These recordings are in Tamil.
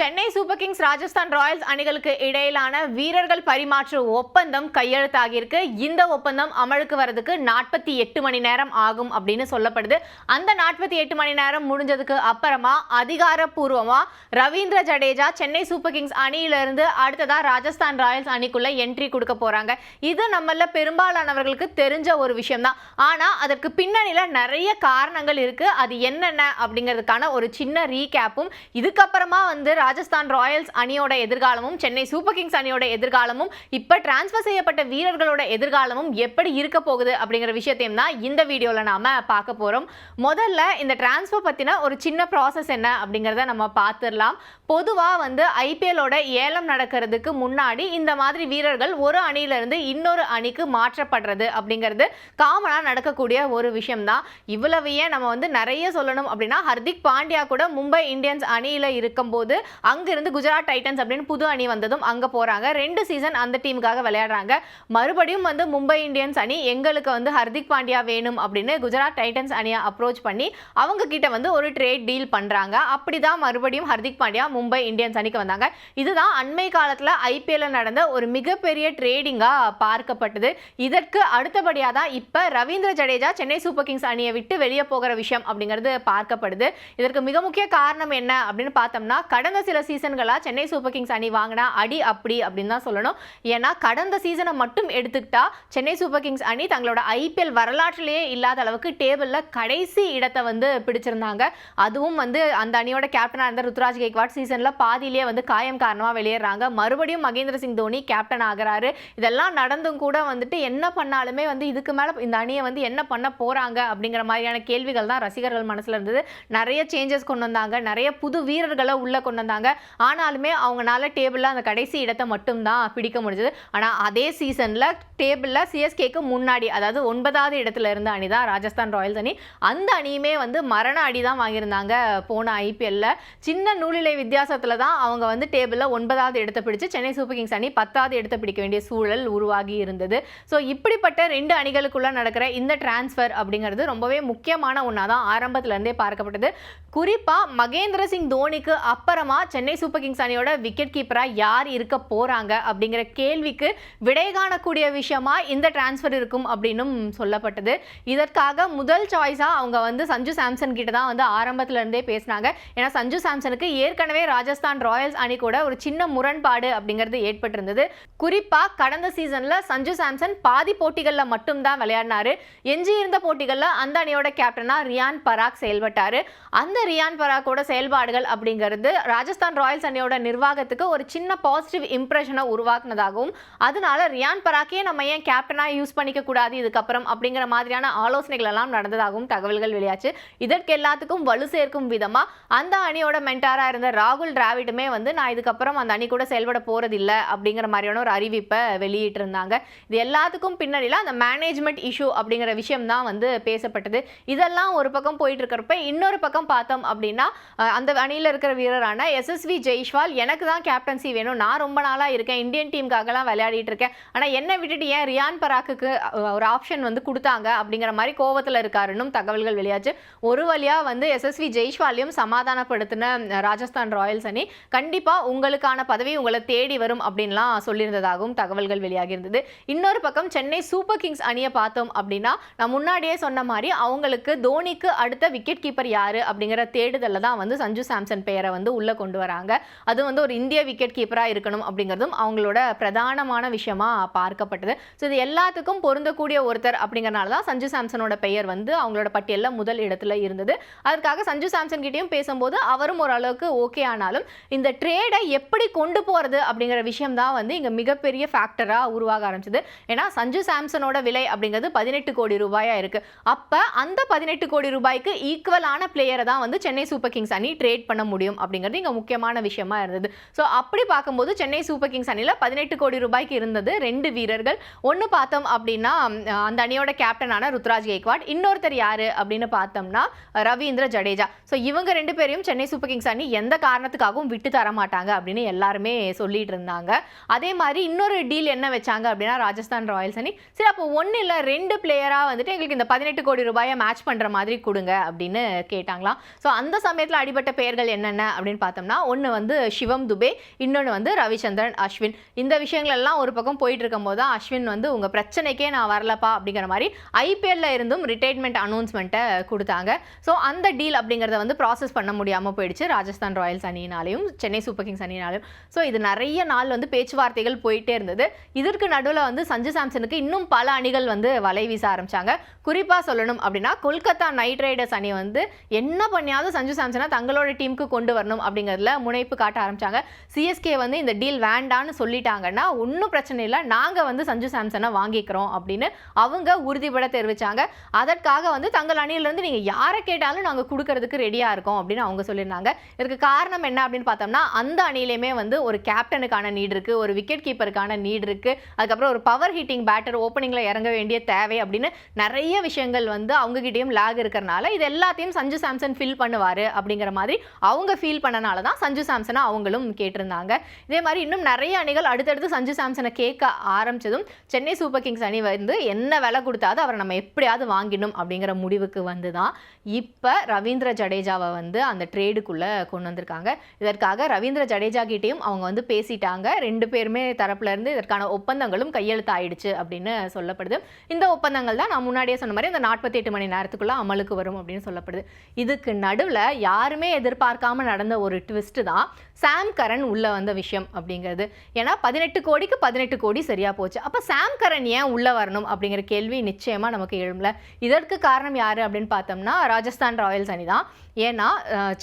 Chennai Super Kings Rajasthan Royals அணிகளுக்கு இடையிலான வீரர்கள் பரிமாற்று ஒப்பந்தம் கையெழுத்தாகியிருக்கு. இந்த ஒப்பந்தம் அமலுக்கு வரதுக்கு நாற்பத்தி எட்டு மணி நேரம் ஆகும் அப்படின்னு சொல்லப்படுது. அந்த நாற்பத்தி எட்டு மணி நேரம் முடிஞ்சதுக்கு அப்புறமா அதிகாரப்பூர்வமா ரவீந்திர ஜடேஜா சென்னை சூப்பர் கிங்ஸ் அணியிலிருந்து அடுத்ததா ராஜஸ்தான் ராயல்ஸ் அணிக்குள்ள என்ட்ரி கொடுக்க போறாங்க. இது நம்மள பெரும்பாலானவர்களுக்கு தெரிஞ்ச ஒரு விஷயம் தான் ஆனா அதற்கு பின்னணியில நிறைய காரணங்கள் இருக்கு. அது என்னென்ன அப்படிங்கிறதுக்கான ஒரு சின்ன ரீகேப்பும் இதுக்கப்புறமா வந்து ராஜஸ்தான் ராயல்ஸ் அணியோட எதிர்காலமும் சென்னை சூப்பர் கிங்ஸ் அணியோட எதிர்காலமும் இப்போ டிரான்ஸ்ஃபர் செய்யப்பட்ட வீரர்களோட எதிர்காலமும் எப்படி இருக்க போகுது அப்படிங்கிற விஷயத்தையும் தான் இந்த வீடியோவில் நாம பார்க்க போறோம். முதல்ல இந்த டிரான்ஸ்ஃபர் பத்தின ஒரு சின்ன ப்ராசஸ் என்ன அப்படிங்கிறத நம்ம பார்த்துடலாம். பொதுவாக வந்து ஐபிஎல்லோட ஏலம் நடக்கிறதுக்கு முன்னாடி இந்த மாதிரி வீரர்கள் ஒரு அணியிலிருந்து இன்னொரு அணிக்கு மாற்றப்படுறது அப்படிங்கிறது காமனாக நடக்கக்கூடிய ஒரு விஷயம்தான் தான். ஏன் நம்ம வந்து நிறைய சொல்லணும் அப்படின்னா ஹர்திக் பாண்டியா கூட மும்பை இந்தியன்ஸ் அணியில் இருக்கும்போது அங்கிருந்து குஜராத் டைட்டன்ஸ் அப்படின்னு புது அணி வந்ததும் அங்கே போகிறாங்க ரெண்டு சீசன் அந்த டீமுக்காக விளையாடுறாங்க. மறுபடியும் வந்து மும்பை இந்தியன்ஸ் அணி எங்களுக்கு வந்து ஹர்திக் பாண்டியா வேணும் அப்படின்னு குஜராத் டைட்டன்ஸ் அணியை அப்ரோச் பண்ணி அவங்க கிட்ட வந்து ஒரு ட்ரேட் டீல் பண்ணுறாங்க அப்படி தான் மறுபடியும் ஹர்திக் பாண்டியா மும்பை இந்தியன்ஸ் அணிக்கு வந்தாங்க. இதுதான் அண்மை காலத்தில் ஐபிஎல்ல நடந்த ஒரு மிகப்பெரிய ட்ரேடிங்காக பார்க்கப்பட்டது. இதற்கு அடுத்தபடியாக தான் இப்போ ரவீந்திர ஜடேஜா சென்னை சூப்பர் கிங்ஸ் அணியை விட்டு வெளியே போகிற விஷயம் அப்படிங்கிறது பார்க்கப்படுது. இதற்கு மிக முக்கிய காரணம் என்ன அப்படின்னு பார்த்தோம்னா கடந்த சில சீசன்களாக சென்னை சூப்பர் கிங்ஸ் அணி வாங்கினா அடி அப்படி அப்படின்னு தான் சொல்லணும். ஏன்னா கடந்த சீசனை மட்டும் எடுத்துக்கிட்டா சென்னை சூப்பர் கிங்ஸ் அணி தங்களோட ஐபிஎல் வரலாற்றிலேயே இல்லாத அளவுக்கு டேபிளில் கடைசி இடத்தை வந்து பிடிச்சிருந்தாங்க. அதுவும் வந்து அந்த அணியோட கேப்டனாக இருந்த ருத்ராஜ் கேக்வாட் சீசனில் பாதியிலேயே வந்து காயம் காரணமாக வெளியேறாங்க. மறுபடியும் மகேந்திர சிங் தோனி கேப்டன் ஆகிறாரு. இதெல்லாம் நடந்தும் கூட வந்துட்டு என்ன பண்ணாலுமே வந்து இதுக்கு மேலே இந்த அணியை வந்து என்ன பண்ண போகிறாங்க அப்படிங்கிற மாதிரியான கேள்விகள் தான் ரசிகர்கள் மனசில் இருந்தது. நிறைய சேஞ்சஸ் கொண்டு வந்தாங்க. நிறைய புது வீரர்களை உள்ளே கொண்டு வந்தாங்க. ஆனாலுமே அவங்களால டேபிளில் அந்த கடைசி இடத்தை மட்டும்தான் பிடிக்க முடிஞ்சது. ஆனால் அதே சீசனில் டேபிளில் சிஎஸ்கேக்கு முன்னாடி அதாவது ஒன்பதாவது இடத்துல இருந்த அணி தான் ராஜஸ்தான் ராயல்ஸ் அணி. அந்த அணியுமே வந்து மரண அடி தான் வாங்கியிருந்தாங்க போன ஐபிஎல்ல சின்ன நூலிலை வித்தியாசத்தில் தான் அவங்க வந்து டேபிளில் ஒன்பதாவது இடத்தை பிடிச்சு சென்னை சூப்பர் கிங்ஸ் அணி பத்தாவது இடத்தை பிடிக்க வேண்டிய சூழல் உருவாகி இருந்தது. ஸோ இப்படிப்பட்ட ரெண்டு அணிகளுக்குள்ள நடக்கிற இந்த டிரான்ஸ்ஃபர் அப்படிங்கிறது ரொம்பவே முக்கியமான ஒன்றா தான் ஆரம்பத்துலேருந்தே பார்க்கப்பட்டது. குறிப்பாக மகேந்திர சிங் தோனிக்கு அப்புறமா சென்னை சூப்பர் கிங்ஸ் அணியோட விக்கெட் கீப்பராக யார் இருக்க போகிறாங்க அப்படிங்கிற கேள்விக்கு விடை காணக்கூடிய விஷயமா இந்த டிரான்ஸ்ஃபர் இருக்கும் அப்படின்னும் சொல்லப்பட்டது. இதற்காக முதல் சாய்ஸாக அவங்க வந்து சஞ்சு சாம்சன் கிட்ட தான் வந்து ஆரம்பத்துல இருந்தே பேசினாங்க. ஏன்னா சஞ்சு சாம்சனுக்கு ஏற்கனவே ராஜஸ்தான் ராயல்ஸ் அணி கூட ஒரு சின்ன முரண்பாடு அப்படிங்கிறது ஏற்பட்டிருந்தது. குறிப்பாக கடந்த சீசனில் சஞ்சு சாம்சன் பாதி போட்டிகளில் மட்டும்தான் விளையாடினாரு. எஞ்சி இருந்த போட்டிகளில் அந்த அணியோட கேப்டனாக ரியான் பராக் செயல்பட்டார். அந்த ரியான் பராக்கோட செயல்பாடுகள் அப்படிங்கிறது ராஜஸ்தான் ராயல்ஸ் அணியோட நிர்வாகத்துக்கு ஒரு சின்ன பாசிட்டிவ் இம்ப்ரெஷனை உருவாக்குனதாகவும் அதனால ரியான் பராக்கே நம்ம ஏன் கேப்டனாக யூஸ் பண்ணிக்க கூடாது இதுக்கப்புறம் அப்படிங்கிற மாதிரியான ஆலோசனைகள் எல்லாம் நடந்ததாகவும் தகவல்கள் வெளியாச்சு. இதற்கு எல்லாத்துக்கும் வலு சேர்க்கும் விதமாக அந்த அணியோட மென்டாராக இருந்த ராகுல் டிராவிடுமே வந்து நான் இதுக்கப்புறம் அந்த அணி கூட செயல்பட போறதில்லை அப்படிங்கிற மாதிரியான ஒரு அறிவிப்பை வெளியிட்டிருந்தாங்க. இது எல்லாத்துக்கும் பின்னாடியில் அந்த மேனேஜ்மெண்ட் இஷ்யூ அப்படிங்கிற விஷயம் தான் வந்து பேசப்பட்டது. இதெல்லாம் ஒரு பக்கம் போயிட்டு இருக்கிறப்ப இன்னொரு பக்கம் பார்த்தோம் அப்படின்னா அந்த அணியில் இருக்கிற வீரரான எஸ்எஸ்வி ஜெய்ஷ்வால் எனக்கு தான் கேப்டன்சி வேணும். நான் ரொம்ப நாளாக இருக்கேன். இந்தியன் டீமுக்காகலாம் விளையாடிட்டு இருக்கேன். ஆனால் என்னை விட்டுட்டு ஏன் ரியான் பராக்குக்கு ஒரு ஆப்ஷன் வந்து கொடுத்தாங்க? அப்படிங்கிற மாதிரி கோவத்தில் இருக்காருன்னும் தகவல்கள் வெளியாச்சு. ஒரு வழியாக வந்து எஸ்எஸ்வி ஜெய்ஷ்வாலையும் சமாதானப்படுத்தின ராஜஸ்தான் ராயல்ஸ் அணி கண்டிப்பாக உங்களுக்கான பதவி உங்களை தேடி வரும் அப்படின்லாம் சொல்லியிருந்ததாகவும் தகவல்கள் வெளியாகி இருந்தது இன்னொரு பக்கம் சென்னை சூப்பர் கிங்ஸ் அணியை பார்த்தோம் அப்படின்னா நான் முன்னாடியே சொன்ன மாதிரி அவங்களுக்கு தோனிக்கு அடுத்த விக்கெட் கீப்பர் யார் அப்படிங்கிற தேடுதலில் தான் வந்து சஞ்சு சாம்சன் பெயரை வந்து உள்ளே கொண்டு வராங்க. அது வந்து ஒரு இந்திய விக்கெட் கீப்பராக இருக்கணும் அப்படிங்கிறதும் அவங்களோட பிரதானமான விஷயமா பார்க்கப்பட்டது. ஸோ இது எல்லாத்துக்கும் பொருந்தக்கூடிய ஒருத்தர் அப்படிங்கிறனால தான் சஞ்சு சாம்சனோட பெயர் வந்து அவங்களோட பட்டியலில் முதல் இடத்துல இருந்தது. அதற்காக சஞ்சு சாம்சன் கிட்டேயும் பேசும்போது அவரும் ஓரளவுக்கு ஓகே ஆனாலும் இந்த ட்ரேடை எப்படி கொண்டு போகிறது அப்படிங்கிற விஷயம் தான் வந்து இங்கே மிகப்பெரிய ஃபேக்டராக உருவாக ஆரம்பிச்சது. ஏன்னா சஞ்சு சாம்சனோட விலை அப்படிங்கிறது பதினெட்டு கோடி ரூபாயா இருக்கு. அப்போ அந்த பதினெட்டு கோடி ரூபாய்க்கு ஈக்குவலான பிளேயரை தான் வந்து சென்னை சூப்பர் கிங்ஸ் அணி ட்ரேட் பண்ண முடியும் அப்படிங்கிறது இங்கே முக்கியமான விஷயமா இருந்தது. ஸோ அப்படி பார்க்கும்போது சென்னை சூப்பர் கிங்ஸ் அணியில் பதினெட்டு கோடி ரூபாய்க்கு இருந்தது ரெண்டு வீரர்கள். ஒன்று பார்த்தோம் அப்படின்னா அந்த அணியோட கேப்டனான ருத்ராஜ் கெய்க்வாட் இன்னொருத்தர் யாரு அப்படின்னு பார்த்தோம்னா ரவீந்திர ஜடேஜா. ஸோ இவங்க ரெண்டு பேரையும் சென்னை சூப்பர் கிங்ஸ் அணி எந்த காரணத்துக்காகவும் விட்டு தர மாட்டாங்க அப்படின்னு எல்லாருமே சொல்லிட்டு இருந்தாங்க. அதே மாதிரி இன்னொரு டீல் என்ன வச்சாங்க அப்படின்னா ராஜஸ்தான் ராயல்ஸ் அணி. சரி அப்போ ஒன்று இல்லை ரெண்டு பிளேயராக வந்துட்டு எங்களுக்கு இந்த பதினெட்டு கோடி ரூபாயை மேட்ச் பண்ணுற மாதிரி கொடுங்க அப்படின்னு கேட்டாங்களாம். ஸோ அந்த சமயத்தில் அடிபட்ட பெயர்கள் என்னென்ன அப்படின்னு பார்த்தோம்னா பார்த்தோம்னா ஒன்று வந்து சிவம் துபே இன்னொன்று வந்து ரவிச்சந்திரன் அஸ்வின். இந்த விஷயங்கள் எல்லாம் ஒரு பக்கம் போயிட்டு இருக்கும்போது தான் அஸ்வின் வந்து உங்கள் பிரச்சனைக்கே நான் வரலப்பா அப்படிங்கிற மாதிரி ஐபிஎல்ல இருந்தும் ரிட்டைர்மெண்ட் அனௌன்ஸ்மெண்ட்டை கொடுத்தாங்க. ஸோ அந்த டீல் அப்படிங்கிறத வந்து ப்ராசஸ் பண்ண முடியாமல் போயிடுச்சு. ராஜஸ்தான் ராயல்ஸ் அணியினாலையும் சென்னை சூப்பர் கிங்ஸ் அணியினாலையும். ஸோ இது நிறைய நாள் வந்து பேச்சுவார்த்தைகள் போயிட்டே இருந்தது. இதற்கு நடுவில் வந்து சஞ்சு சாம்சனுக்கு இன்னும் பல அணிகள் வந்து வலை வீச ஆரம்பிச்சாங்க. குறிப்பாக சொல்லணும் அப்படின்னா கொல்கத்தா நைட் ரைடர்ஸ் அணி வந்து என்ன பண்ணியாவது சஞ்சு சாம்சனை தங்களோட டீமுக்கு கொண்டு வரணும் அப்படிங்கிற அப்படிங்கிறதுல முனைப்பு காட்ட ஆரம்பிச்சாங்க. சிஎஸ்கே வந்து இந்த டீல் வேண்டான்னு சொல்லிட்டாங்கன்னா ஒன்றும் பிரச்சனை இல்லை. நாங்கள் வந்து சஞ்சு சாம்சனை வாங்கிக்கிறோம் அப்படின்னு அவங்க உறுதிப்பட தெரிவித்தாங்க அதற்காக வந்து தங்கள் அணியிலேருந்து நீங்கள் யாரை கேட்டாலும் நாங்கள் கொடுக்கறதுக்கு ரெடியாக இருக்கோம் அப்படின்னு அவங்க சொல்லியிருந்தாங்க. இதுக்கு காரணம் என்ன அப்படின்னு பார்த்தோம்னா அந்த அணியிலையுமே வந்து ஒரு கேப்டனுக்கான நீட் இருக்குது ஒரு விக்கெட் கீப்பருக்கான நீட் இருக்குது அதுக்கப்புறம் ஒரு பவர் ஹீட்டிங் பேட்டர் ஓப்பனிங்கில் இறங்க வேண்டிய தேவை அப்படின்னு நிறைய விஷயங்கள் வந்து அவங்ககிட்டயும் லேக் இருக்கிறனால இது எல்லாத்தையும் சஞ்சு சாம்சன் ஃபில் பண்ணுவார் அப்படிங்கிற மாதிரி அவங்க ஃபீல் பண்ணனால தான் சஞ்சு சாம்சனை அவங்களும் கேட்டிருந்தாங்க. இதே மாதிரி இன்னும் நிறைய அணிகள் அடுத்தடுத்து சஞ்சு சாம்சனை கேட்க ஆரம்பிச்சதும் சென்னை சூப்பர் கிங்ஸ் அணி வந்து என்ன விலை கொடுத்தாது அவரை நம்ம எப்படியாவது வாங்கிடணும் அப்படிங்கிற முடிவுக்கு வந்து தான் இப்போ ரவீந்திர ஜடேஜாவை வந்து அந்த ட்ரேடுக்குள்ளே கொண்டு வந்திருக்காங்க. இதற்காக ரவீந்திர ஜடேஜா கிட்டேயும் அவங்க வந்து பேசிட்டாங்க. ரெண்டு பேருமே தரப்புலேருந்து இதற்கான ஒப்பந்தங்களும் கையெழுத்து ஆயிடுச்சு அப்படின்னு சொல்லப்படுது. இந்த ஒப்பந்தங்கள் தான் நான் முன்னாடியே சொன்ன மாதிரி இந்த நாற்பத்தி எட்டு மணி நேரத்துக்குள்ளே அமலுக்கு வரும் அப்படின்னு சொல்லப்படுது. இதுக்கு நடுவில் யாருமே எதிர்பார்க்காம நடந்த ஒரு ட்விஸ்ட்டு தான். சாம் கரன் உள்ளே வந்த விஷயம் அப்படிங்கிறது. ஏன்னா பதினெட்டு கோடிக்கு பதினெட்டு கோடி சரியாக போச்சு. அப்போ சாம் கரன் ஏன் உள்ளே வரணும் அப்படிங்கிற கேள்வி நிச்சயமாக நமக்கு எழும்பல. இதற்கு காரணம் யார் அப்படின்னு பார்த்தோம்னா ராஜஸ்தான் ராயல்ஸ் அணி தான். ஏன்னா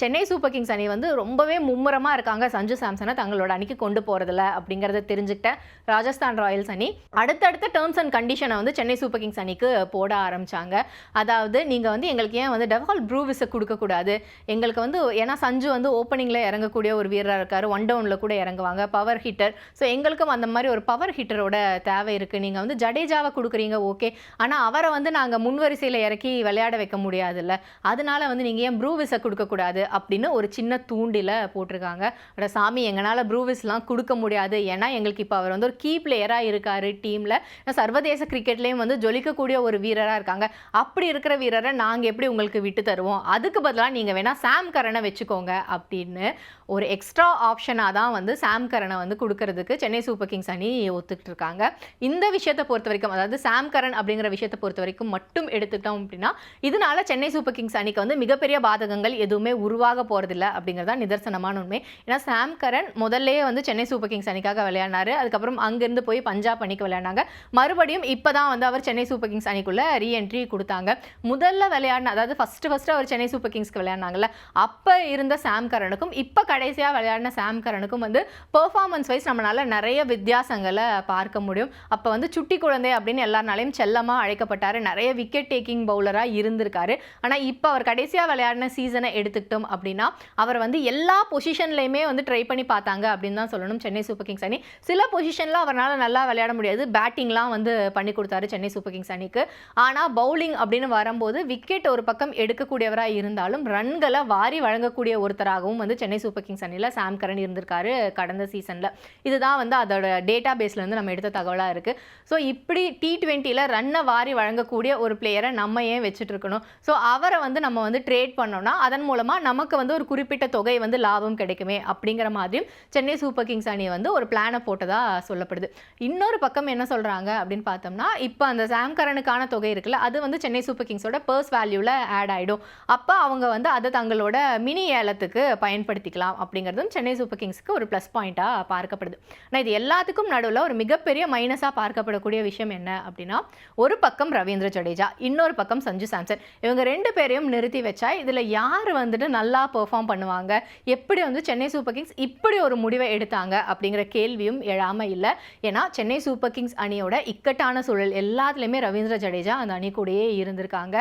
சென்னை சூப்பர் கிங்ஸ் அணி வந்து ரொம்பவே மும்முரமாக இருக்காங்க சஞ்சு சாம்சனை தங்களோட அணிக்கு கொண்டு போகிறதில்ல அப்படிங்கிறத தெரிஞ்சுக்கிட்ட ராஜஸ்தான் ராயல்ஸ் அணி. அடுத்தடுத்த டேர்ம்ஸ் அண்ட் கண்டிஷனை வந்து சென்னை சூப்பர் கிங்ஸ் அணிக்கு போட ஆரம்பித்தாங்க அதாவது நீங்கள் வந்து எங்களுக்கு ஏன் வந்து டெவால் ப்ரூவிஸை கொடுக்கக்கூடாது எங்களுக்கு வந்து ஏன்னா சஞ்சு வந்து ஓப்பனிங்கில் இறங்கக்கூடிய ஒரு வீரராக இருக்கார். ஒன் டவுனில் கூட இறங்குவாங்க. பவர் ஹிட்டர் ஸோ எங்களுக்கும் அந்த மாதிரி ஒரு பவர் ஹிட்டரோட தேவை இருக்குது நீங்கள் வந்து ஜடேஜாவை கொடுக்குறீங்க ஓகே ஆனால் அவரை வந்து நாங்கள் முன்வரிசையில் இறக்கி விளையாட வைக்க முடியாதுல்ல. அதனால வந்து நீங்கள் ஏன் ப்ரூவிஸை கொடுக்கக்கூடாது அப்படின்னு ஒரு சின்ன தூண்டில் போட்டிருக்காங்க. அட சாமி எங்களால் ப்ரூவிஸ்லாம் கொடுக்க முடியாது. ஏன்னா எங்களுக்கு இப்போ அவர் வந்து ஒரு கீ பிளேயராக இருக்கார் டீமில் சர்வதேச கிரிக்கெட்லேயும் வந்து ஜொலிக்கக்கூடிய ஒரு வீரராக இருக்காங்க. அப்படி இருக்கிற வீரரை நாங்கள் எப்படி உங்களுக்கு விட்டு தருவோம்? அதுக்கு பதிலாக நீங்கள் வேணால் சாம் கரனை வச்சுக்கோங்க அப்படின்னு ஒரு எக்ஸ்ட்ரா ஆப்ஷனாக தான் வந்து சாம் கரனை வந்து கொடுக்கறதுக்கு சென்னை சூப்பர் கிங்ஸ் அணி ஒத்துக்கிட்டு இருக்காங்க. இந்த விஷயத்தை பொறுத்த வரைக்கும் அதாவது சாம் கரன் அப்படிங்கிற விஷயத்தை பொறுத்த வரைக்கும் மட்டும் எடுத்துட்டோம் அப்படின்னா இதனால சென்னை சூப்பர் கிங்ஸ் அணிக்கு வந்து மிகப்பெரிய பாதகங்கள் எதுவுமே உருவாக போகிறதில்ல அப்படிங்கிறது தான் நிதர்சனமான உண்மை. ஏன்னா சாம் கரன் முதல்லயே வந்து சென்னை சூப்பர் கிங்ஸ் அணிக்காக விளையாடினாரு. அதுக்கப்புறம் அங்கேருந்து போய் பஞ்சாப் அணிக்கு விளையாடினாங்க. மறுபடியும் இப்போ தான் வந்து அவர் சென்னை சூப்பர் கிங்ஸ் அணிக்குள்ள ரீஎன்ட்ரி கொடுத்தாங்க. முதல்ல விளையாடின அதாவது ஃபர்ஸ்ட் ஃபர்ஸ்ட் அவர் சென்னை சூப்பர் கிங்ஸ்க்கு விளையாடினாங்கல்ல அப்போ இருந்த சாம் கரனுக்கும் இப்போ கடைசியாக விளையாடின சாம் கரனுக்கும் வந்து பெர்ஃபார்மன்ஸ் வைஸ் நம்மளால நிறைய வித்தியாசங்களை பார்க்க முடியும். அப்போ வந்து சுட்டி குழந்தை அப்படின்னு எல்லாருனாலையும் செல்லமாக அழைக்கப்பட்டார். நிறைய விக்கெட் டேக்கிங் பவுலராக இருந்திருக்காரு. ஆனால் இப்போ அவர் கடைசியாக விளையாடின சீசனை எடுத்துக்கிட்டோம் அப்படின்னா அவர் வந்து எல்லா பொசிஷன்லையுமே வந்து ட்ரை பண்ணி பார்த்தாங்க அப்படின்னு தான் சொல்லணும் சென்னை சூப்பர் கிங்ஸ் அணி. சில பொசிஷனில் அவரால் நல்லா விளையாட முடியாது. பேட்டிங்லாம் வந்து பண்ணி கொடுத்தாரு சென்னை சூப்பர் கிங்ஸ் அணிக்கு. ஆனால் பவுலிங் அப்படின்னு வரும்போது விக்கெட் ஒரு பக்கம் எடுக்கக்கூடியவராக இருந்தாலும் ரன்களை வாரி வழங்கக்கூடிய ஒருத்தராகவும் வந்து சென்னை சூப்பர் கிங்ஸ் அணியில் சாம் கரன் இருந்திருக்காரு கடந்த சீசனில் இதுதான் வந்து அதோட டேட்டா பேஸ்லேருந்து நம்ம எடுத்த தகவலாக இருக்குது ஸோ இப்படி டி டுவெண்ட்டியில் ரன்னை வாரி வழங்கக்கூடிய ஒரு பிளேயரை நம்ம ஏன் வச்சுட்டு இருக்கணும்? ஸோ அவரை வந்து நம்ம வந்து ட்ரேட் பண்ணோம்னா அதன் மூலமாக நமக்கு வந்து ஒரு குறிப்பிட்ட தொகை வந்து லாபம் கிடைக்குமே அப்படிங்கிற மாதிரியும் சென்னை சூப்பர் கிங்ஸ் அணி வந்து ஒரு பிளானை போட்டதாக சொல்லப்படுது. இன்னொரு பக்கம் என்ன சொல்கிறாங்க அப்படின்னு பார்த்தோம்னா இப்போ அந்த சாம் கரனுக்கான தொகை இருக்குல்ல அது வந்து சென்னை சூப்பர் கிங்ஸோட பர்ஸ் வேல்யூவில் ஆட் ஆகிடும் அப்போ அவங்க வந்து அதை தங்களோட மினி ஏலத்துக்கு பயன்படுத்திக்கலாம் அப்படிங்கிறதும் சென்னை சூப்பர் கிங்ஸ்க்கு ஒரு ப்ளஸ் பாயிண்ட்டாக பார்க்கப்படுது. ஆனால் இது எல்லாத்துக்கும் நடுவில் ஒரு மிகப்பெரிய மைனஸாக பார்க்கப்படக்கூடிய விஷயம் என்ன அப்படின்னா ஒரு பக்கம் ரவீந்திர ஜடேஜா இன்னொரு பக்கம் சஞ்சு சாம்சன். இவங்க ரெண்டு பேரையும் நிறுத்தி வச்சா இதில் யார் வந்துட்டு நல்லா பெர்ஃபார்ம் பண்ணுவாங்க? எப்படி வந்து சென்னை சூப்பர் கிங்ஸ் இப்படி ஒரு முடிவை எடுத்தாங்க? அப்படிங்கிற கேள்வியும் எழாமல் இல்லை. ஏன்னா சென்னை சூப்பர் கிங்ஸ் அணியோட இக்கட்டான சூழல் எல்லாத்துலேயுமே ரவீந்திர ஜடேஜா அந்த அணி கூடயே இருந்திருக்காங்க.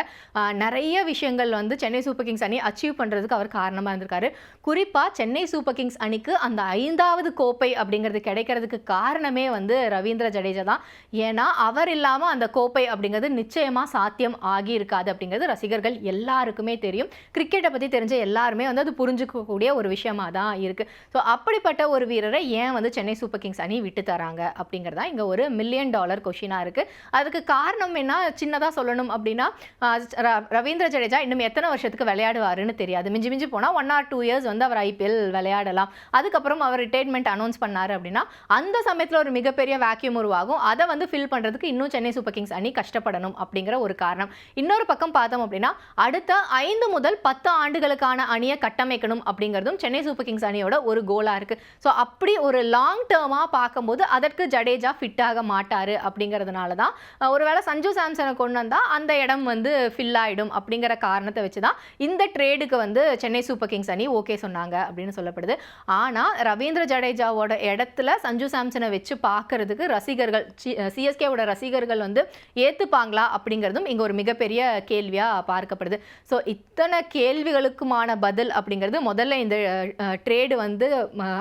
நிறைய விஷயங்கள் வந்து சென்னை சூப்பர் கிங்ஸ் அணி அச்சீவ் பண்ணுறதுக்கு அவர் காரணமாக இருந்திருக்காரு. குறிப்பாக சென்னை சூப்பர் கிங்ஸ் அணிக்கு அந்த ஐந்தாவது கோப்பை அப்படிங்கிறது கிடைக்கிறதுக்கு காரணமே வந்து ரவீந்திர ஜடேஜா தான். ஏன்னா அவர் இல்லாமல் அந்த கோப்பை அப்படிங்கிறது நிச்சயமாக சாத்தியம் ஆகி இருக்காது அப்படிங்கிறது ரசிகர்கள் எல்லாருக்குமே தெரியும். கிரிக்கெட் கிரிக்கெட்டை பற்றி தெரிஞ்ச எல்லாருமே வந்து அது புரிஞ்சுக்கக்கூடிய ஒரு விஷயமா தான் இருக்குது ஸோ அப்படிப்பட்ட ஒரு வீரரை ஏன் வந்து சென்னை சூப்பர் கிங்ஸ் அணி விட்டு தராங்க அப்படிங்கிறதா இங்கே ஒரு மில்லியன் டாலர் கொஷினாக இருக்குது அதுக்கு காரணம் என்ன? சின்னதாக சொல்லணும் அப்படின்னா ர- ரவீந்திர ஜடேஜா இன்னும் எத்தனை வருஷத்துக்கு விளையாடுவாருன்னு தெரியாது. மிஞ்சி மிஞ்சி போனால் ஒன் ஆர் டூ இயர்ஸ் வந்து அவர் ஐபிஎல் விளையாடலாம். அதுக்கப்புறம் அவர் ரிட்டைர்மெண்ட் அனௌன்ஸ் பண்ணாரு அப்படின்னா அந்த சமயத்தில் ஒரு மிகப்பெரிய வேக்யூம் உருவாகும். அதை வந்து ஃபில் பண்ணுறதுக்கு இன்னும் சென்னை சூப்பர் கிங்ஸ் அணி கஷ்டப்படணும் அப்படிங்கிற ஒரு காரணம். இன்னொரு பக்கம் பார்த்தோம் அப்படின்னா அடுத்த ஐந்து முதல் பத்து பத்து ஆண்டுகளுக்கான அணியை கட்டமைக்கணும் அப்படிங்கிறதும் சென்னை சூப்பர் கிங்ஸ் அணியோட ஒரு கோலாக இருக்குது ஸோ அப்படி ஒரு லாங் டேர்மாக பார்க்கும்போது அதற்கு ஜடேஜா ஃபிட் ஆக மாட்டார் அப்படிங்கிறதுனால தான் ஒருவேளை சஞ்சு சாம்சனை கொண்டு வந்தால் அந்த இடம் வந்து ஃபில் ஆகிடும் அப்படிங்கிற காரணத்தை வச்சு தான் இந்த ட்ரேடுக்கு வந்து சென்னை சூப்பர் கிங்ஸ் அணி ஓகே சொன்னாங்க அப்படின்னு சொல்லப்படுது. ஆனால் ரவீந்திர ஜடேஜாவோட இடத்துல சஞ்சு சாம்சனை வச்சு பார்க்கறதுக்கு ரசிகர்கள் சிஎஸ்கேவோட ரசிகர்கள் வந்து ஏற்றுப்பாங்களா அப்படிங்கிறதும் இங்கே ஒரு மிகப்பெரிய கேள்வியாக பார்க்கப்படுது. ஸோ இத்தனை கே கேள்விகளுக்குமான பதில் அப்படிங்கிறது முதல்ல இந்த ட்ரேடு வந்து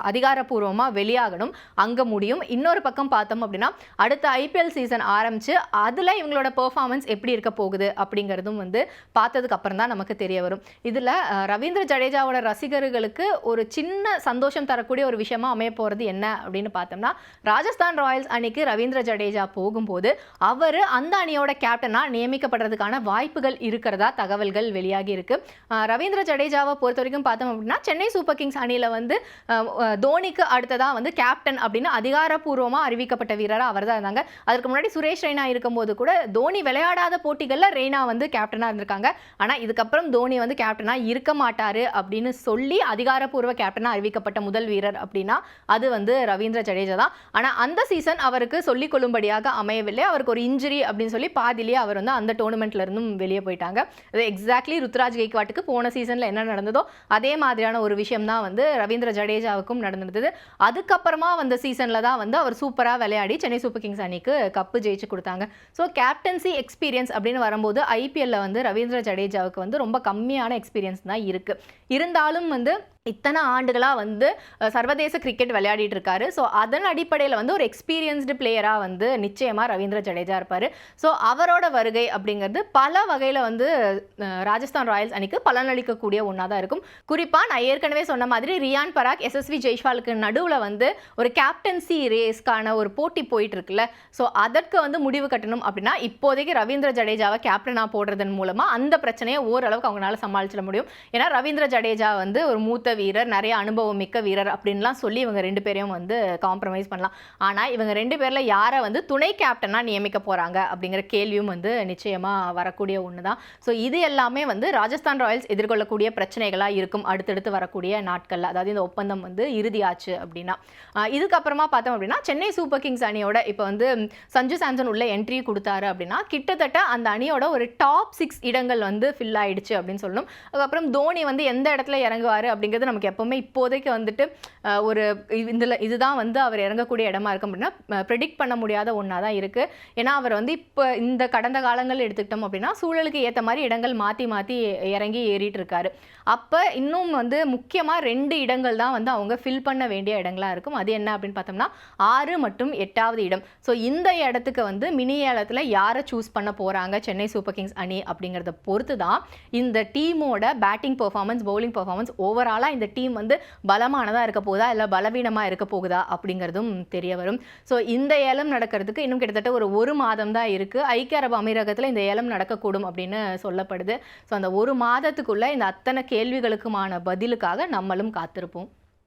அதிகாரப்பூர்வமாக வெளியாகணும் அங்கே முடியும். இன்னொரு பக்கம் பார்த்தோம் அப்படின்னா அடுத்த ஐபிஎல் சீசன் ஆரம்பித்து அதில் இவங்களோட பெர்ஃபார்மன்ஸ் எப்படி இருக்க போகுது அப்படிங்கிறதும் வந்து பார்த்ததுக்கு அப்புறம் தான் நமக்கு தெரிய வரும். இதில் ரவீந்திர ஜடேஜாவோட ரசிகர்களுக்கு ஒரு சின்ன சந்தோஷம் தரக்கூடிய ஒரு விஷயமா அமைய போகிறது என்ன அப்படின்னு பார்த்தோம்னா ராஜஸ்தான் ராயல்ஸ் அணிக்கு ரவீந்திர ஜடேஜா போகும்போது அவர் அந்த அணியோட கேப்டனாக நியமிக்கப்படுறதுக்கான வாய்ப்புகள் இருக்கிறதா தகவல்கள் வெளியாகி இருக்கு. ரவீந்திர ஜடேஜாவை பொறுத்த வரைக்கும் பார்த்தோம் அப்படின்னா சென்னை சூப்பர் கிங்ஸ் அணியில் வந்து தோனிக்கு அடுத்ததாக வந்து கேப்டன் அப்படின்னு அதிகாரப்பூர்வமாக அறிவிக்கப்பட்ட வீரராக அவர் தான் இருந்தாங்க. அதுக்கு முன்னாடி சுரேஷ் ரெய்னா இருக்கும்போது கூட தோனி விளையாடாத போட்டிகளில் ரெய்னா வந்து கேப்டனாக இருந்திருக்காங்க. ஆனால் இதுக்கப்புறம் தோனி வந்து கேப்டனாக இருக்க மாட்டார் அப்படின்னு சொல்லி அதிகாரப்பூர்வ கேப்டனாக அறிவிக்கப்பட்ட முதல் வீரர் அப்படின்னா அது வந்து ரவீந்திர ஜடேஜா தான். ஆனால் அந்த சீசன் அவருக்கு சொல்லிக் கொள்ளும்படியாக அமையவில்லை. அவருக்கு ஒரு இன்ஜுரி அப்படின்னு சொல்லி பாதிலேயே அவர் வந்து அந்த டோர்னமெண்ட்லேருந்தும் வெளியே போயிட்டாங்க. அது எக்ஸாக்ட்லி ருத்ராஜ் கெய்க்வாட்டுக்கு போன சீசனில் என்ன நடந்ததோ அதே மாதிரியான ஒரு விஷயம் தான் வந்து ரவீந்திர ஜடேஜாவுக்கும் நடந்திருந்தது. அதுக்கப்புறமா வந்த சீசனில் தான் வந்து அவர் சூப்பராக விளையாடி சென்னை சூப்பர் கிங்ஸ் அணிக்கு கப்பு ஜெயிச்சு கொடுத்தாங்க. ஸோ கேப்டன்சி எக்ஸ்பீரியன்ஸ் அப்படின்னு வரும்போது ஐபிஎல்ல வந்து ரவீந்திர ஜடேஜாவுக்கு வந்து ரொம்ப கம்மியான எக்ஸ்பீரியன்ஸ் தான் இருக்குது இருந்தாலும் வந்து இத்தனை ஆண்டுகளாக வந்து சர்வதேச கிரிக்கெட் விளையாடிட்டு இருக்காரு. ஸோ அதன் அடிப்படையில் வந்து ஒரு எக்ஸ்பீரியன்ஸ்டு பிளேயராக வந்து நிச்சயமாக ரவீந்திர ஜடேஜா இருப்பார். ஸோ அவரோட வருகை அப்படிங்கிறது பல வகையில் வந்து ராஜஸ்தான் ராயல்ஸ் அணிக்கு பலனளிக்கக்கூடிய ஒன்றா தான் இருக்கும். குறிப்பாக நான் ஏற்கனவே சொன்ன மாதிரி ரியான் பராக் எஸ்எஸ்வி ஜெய்ஷ்வாலுக்கு நடுவில் வந்து ஒரு கேப்டன்சி ரேஸ்க்கான ஒரு போட்டி போயிட்டு இருக்குல்ல ஸோ அதற்கு வந்து முடிவு கட்டணும் அப்படின்னா இப்போதைக்கு ரவீந்திர ஜடேஜாவை கேப்டனாக போடுறதன் மூலமாக அந்த பிரச்சனையை ஓரளவுக்கு அவங்களால சமாளிச்சிட முடியும். ஏன்னா ரவீந்திர ஜடேஜா வந்து ஒரு மூத்த வீரர் நிறைய அனுபவம் மிக்க வீரர் அப்படின்லாம் சொல்லி இவங்க ரெண்டு பேரையும் வந்து காம்ப்ரமைஸ் பண்ணலாம். ஆனால் இவங்க ரெண்டு பேரில் யாரை வந்து துணை கேப்டனாக நியமிக்க போகிறாங்க அப்படிங்கிற கேள்வியும் வந்து நிச்சயமாக வரக்கூடிய ஒன்று தான் ஸோ இது எல்லாமே வந்து ராஜஸ்தான் ராயல்ஸ் எதிர்கொள்ளக்கூடிய பிரச்சனைகளாக இருக்கும் அடுத்தடுத்து வரக்கூடிய நாட்களில். அதாவது இந்த ஒப்பந்தம் வந்து இறுதியாச்சு அப்படின்னா. இதுக்கப்புறமா பார்த்தோம் அப்படின்னா சென்னை சூப்பர் கிங்ஸ் அணியோட இப்போ வந்து சஞ்சு சாம்சன் உள்ள என்ட்ரி கொடுத்தாரு அப்படின்னா கிட்டத்தட்ட அந்த அணியோட ஒரு டாப் சிக்ஸ் இடங்கள் வந்து ஃபில் ஆயிடுச்சு அப்படின்னு சொல்லணும். அதுக்கப்புறம் தோனி வந்து எந்த இடத்துல இறங்குவார் அப்படிங்கிறது நமக்கு எப்போவுமே இப்போதைக்கு வந்துட்டு ஒரு இதில் இதுதான் வந்து அவர் இறங்கக்கூடிய இடமா இருக்கும் அப்படின்னா ப்ரெடிக்ட் பண்ண முடியாத ஒன்றா தான் இருக்குது ஏன்னா அவர் வந்து இப்போ இந்த கடந்த காலங்கள் எடுத்துக்கிட்டோம் அப்படின்னா சூழலுக்கு ஏற்ற மாதிரி இடங்கள் மாற்றி மாற்றி இறங்கி ஏறிட்டு இருக்காரு அப்போ இன்னும் வந்து முக்கியமாக ரெண்டு இடங்கள் தான் வந்து அவங்க ஃபில் பண்ண வேண்டிய இடங்களாக இருக்கும். அது என்ன அப்படின்னு பார்த்தோம்னா ஆறு மற்றும் எட்டாவது இடம். ஸோ இந்த இடத்துக்கு வந்து மினி ஏலத்தில் யாரை சூஸ் பண்ண போகிறாங்க சென்னை சூப்பர் கிங்ஸ் அணி அப்படிங்கிறத பொறுத்து தான் இந்த டீமோட பேட்டிங் பர்ஃபார்மன்ஸ் பவுலிங் பர்ஃபார்மன்ஸ் ஓவராலாக இந்த டீம் வந்து பலமானதாக இருக்க போகுதா? இல்லை பலவீனமாக இருக்க போகுதா? அப்படிங்கிறதும் தெரிய வரும். ஸோ இந்த ஏலம் நடக்கிறதுக்கு இன்னும் கிட்டத்தட்ட ஒரு ஒரு மாதம் தான் இருக்குது ஐக்கிய அரபு அமீரகத்தில் இந்த ஏலம் நடக்கக்கூடும் அப்படின்னு சொல்லப்படுது. ஸோ அந்த ஒரு மாதத்துக்குள்ளே இந்த அத்தனை கேள்விகளுக்குமான பதிலுக்காக நம்மளும் காத்திருப்போம்.